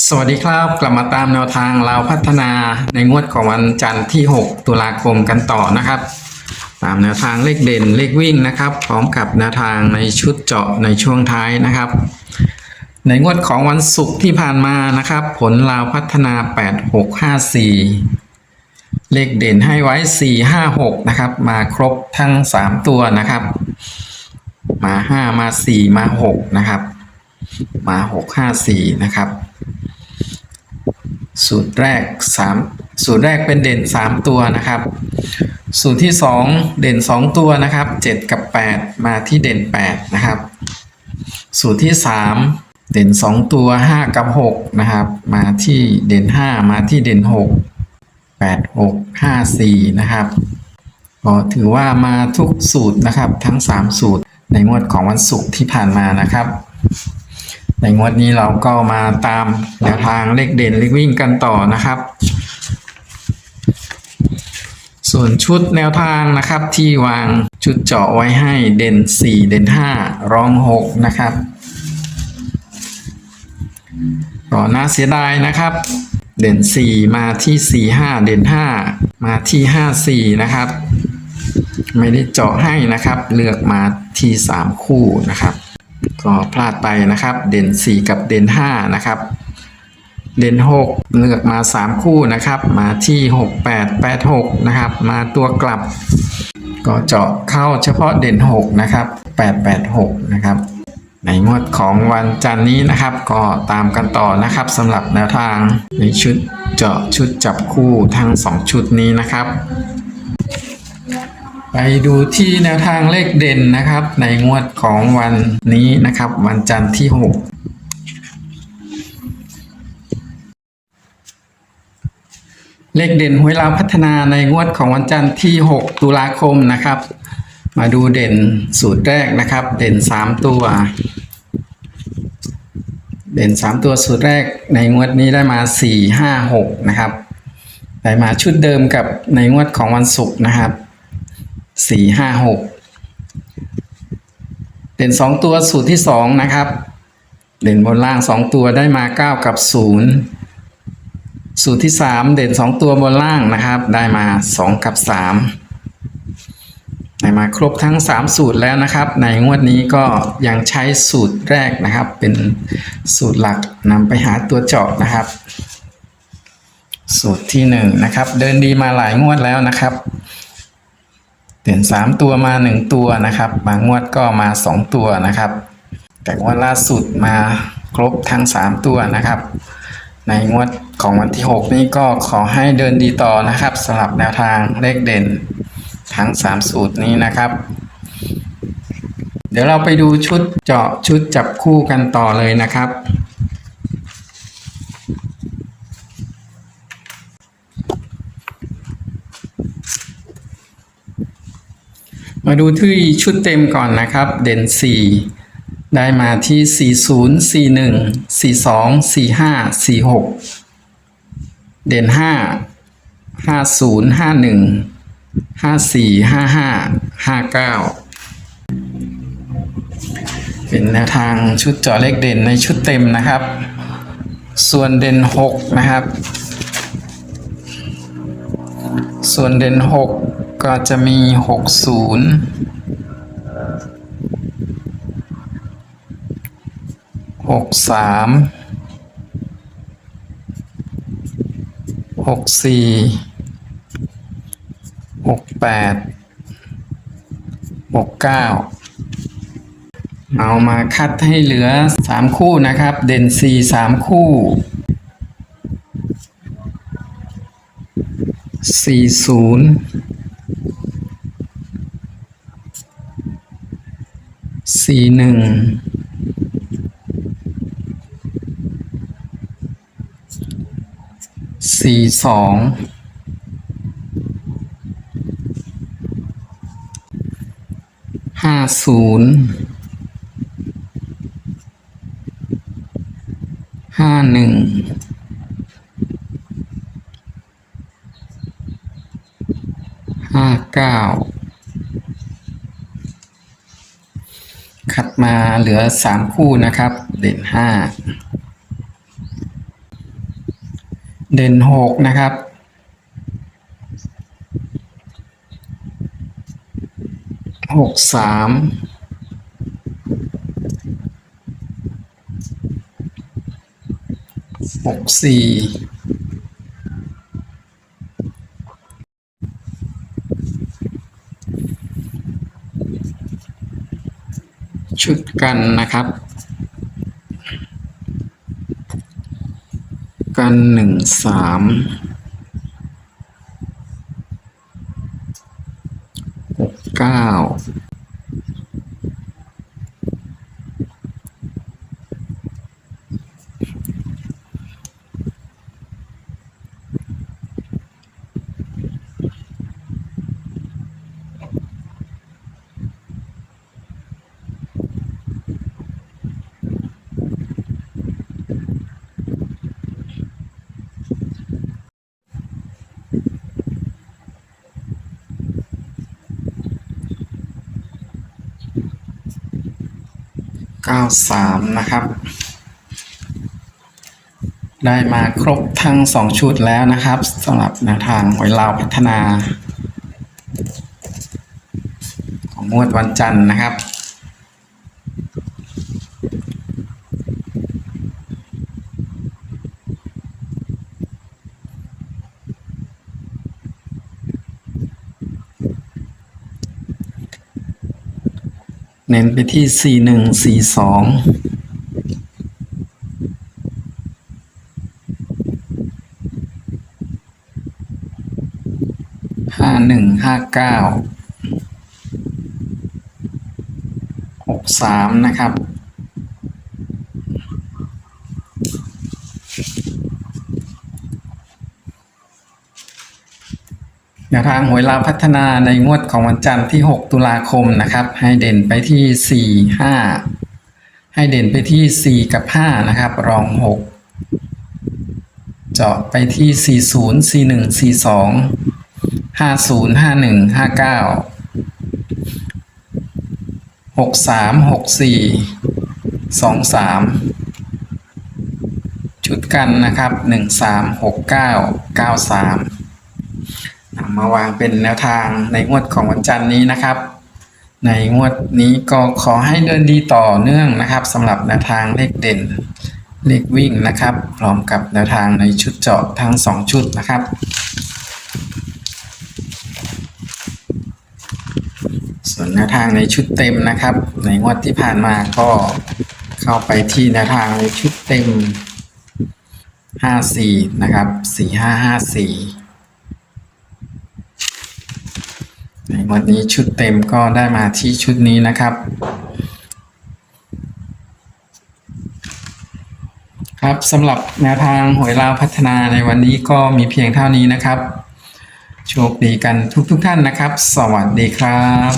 สวัสดีครับ กลับมาตามแนวทางเราพัฒนาในงวดของวันจันทร์ที่ 6 ตุลาคมกันต่อนะครับ ตามแนวทางเลขเด่นเลขวิ่งนะครับ พร้อมกับแนวทางในชุดเจาะในช่วงท้ายนะครับ ในงวดของวันศุกร์ที่ผ่านมานะครับ ผลลาวพัฒนา 8654 เลขเด่นให้ไว้ 456 นะครับ มาครบทั้ง 3 ตัวนะครับ มา 5 มา 4 มา 6 นะครับ มา 654 นะครับ สูตรแรก 3 สูตรแรกเป็นเด่น 3 ตัวนะครับ สูตรที่ 2 เด่น 2 ตัวนะครับ 7 กับ 8 มาที่เด่น 8 นะครับ สูตรที่ 3 เด่น 2 ตัว 5 กับ 6 นะครับ มาที่เด่น 5 มาที่เด่น 6 8 6 5 4 นะครับก็ถือว่ามาทุกสูตรนะครับทั้ง 3 สูตรในงวดของวันศุกร์ที่ผ่านมานะครับ ในงวดนี้เราก็มาตามแนวทางเลขเด่นเลขวิ่งกันต่อนะครับ ส่วนชุดแนวทางนะครับที่วางชุดเจาะไว้ให้เด่น 4 เด่น 5 รอง 6 นะครับก็น่าเสียดายนะครับ เด่น 4 มาที่ 4 5 เด่น 5 มาที่ 5 4 นะครับ ไม่ได้เจาะให้นะครับ เลือกมาที่ 3 คู่นะครับ ก็พลาดไปนะครับ เด่น 4 กับเด่น 5 นะครับ เด่น 6 เลือกมา 3 คู่นะครับ มาที่ 6 8 8 6 นะครับ มาตัวกลับ ก็เจาะเข้าเฉพาะเด่น 6 นะครับ 8 8 6 นะครับ ในงวดของวันจันนี้นะครับ ก็ตามกันต่อนะครับสำหรับแนวทางในชุดเจาะชุดจับคู่ทั้ง 2 ชุดนี้นะครับ ไปดูที่แนวทางเลขเด่นนะครับ ในงวดของวันนี้นะครับ วันจันทร์ที่ 6 เลขเด่นหวยลาวพัฒนาในงวดของวันจันทร์ที่ 6 ตุลาคมนะครับ มาดูเด่นสูตรแรกนะครับ เด่น 3 ตัว เด่น 3 ตัวสูตรแรกในงวดนี้ได้มา 4 5 6 นะครับ ได้มาชุดเดิมกับในงวดของวันศุกร์นะครับ สี่ห้าหกเด่นสองตัวสูตรที่สองนะครับ เด่นบนล่างสองตัวได้มาเก้ากับศูนย์สูตรที่สามเด่นสองตัวบนล่างนะครับ ได้มาสองกับสามได้มาครบทั้งสามสูตรแล้วนะครับ ในงวดนี้ก็ยังใช้สูตรแรกนะครับ เป็นสูตรหลักนำไปหาตัวเจาะนะครับ สูตรที่หนึ่งนะครับ เดินดีมาหลายงวดแล้วนะครับ เด่นสามตัวมาหนึ่งตัวนะครับ บางงวดก็มาสองตัวนะครับ แต่งวดล่าสุดมาครบทั้งสามตัวนะครับ ในงวดของวันที่หกนี้ก็ขอให้เดินดีต่อนะครับสำหรับแนวทางเลขเด่นทั้งสามสูตรนี้นะครับ เดี๋ยวเราไปดูชุดเจาะชุดจับคู่กันต่อเลยนะครับ มาดูที่ชุดเต็มก่อนนะครับ เด่น 4 ได้มาที่ 40 41 42 45 46 เด่น 5 50 51 54 55 59 เป็นแนวทางชุดจาะเลขเด่นในชุดเต็มนะครับ ส่วนเด่น 6 นะครับ ส่วนเด่น 6 ก็จะมี 60หกสามหกสี่หกแปดหกเก้าเอามาคัดให้เหลือสามคู่นะครับ เด่นสี่สามคู่สี่ศูนย์ สี่หนึ่งสี่สองห้าศูนย์ห้าหนึ่งห้าเก้าคัด มาเหลือสามคู่นะครับ เด่นห้าเด่นหกนะครับ หกสามหกสี่ ชุดกันนะครับ กันหนึ่งสามหกเก้า เก้าสามนะครับ ได้มาครบทั้งสองชุดแล้วนะครับสำหรับแนวทางหวยลาวพัฒนา ของงวดวันจันทร์นะครับ เน้นไปที่สี่หนึ่งสี่สองห้าหนึ่งห้าเก้าหกสามนะครับ แนวทางหวยลาวพัฒนาในงวดของวันจันทร์ที่ 6 ตุลาคมนะครับ ให้เด่นไปที่ 4 5 ให้เด่นไปที่ 4 กับ 5 นะครับ รอง 6 เจาะไปที่ 40 41 42 50 51 59 63 64 23 ชุดกันนะครับ 13 69 93 มาวางเป็นแนวทางในงวดของวันจันทร์นี้นะครับ ในงวดนี้ก็ขอให้เดินดีต่อเนื่องนะครับสำหรับแนวทางเลขเด่นเลขวิ่งนะครับ พร้อมกับแนวทางในชุดเจาะทั้ง 2 ชุดนะครับส่วนแนวทางในชุดเต็มนะครับ ในงวดที่ผ่านมาก็เข้าไปที่แนวทางในชุดเต็ม 54 นะครับ 4554 ในวันนี้ชุดเต็มก็ได้มาที่ชุดนี้นะครับ ครับสำหรับแนวทางหวยลาวพัฒนาในวันนี้ก็มีเพียงเท่านี้นะครับ โชคดีกันทุกๆทท่านนะครับ สวัสดีครับ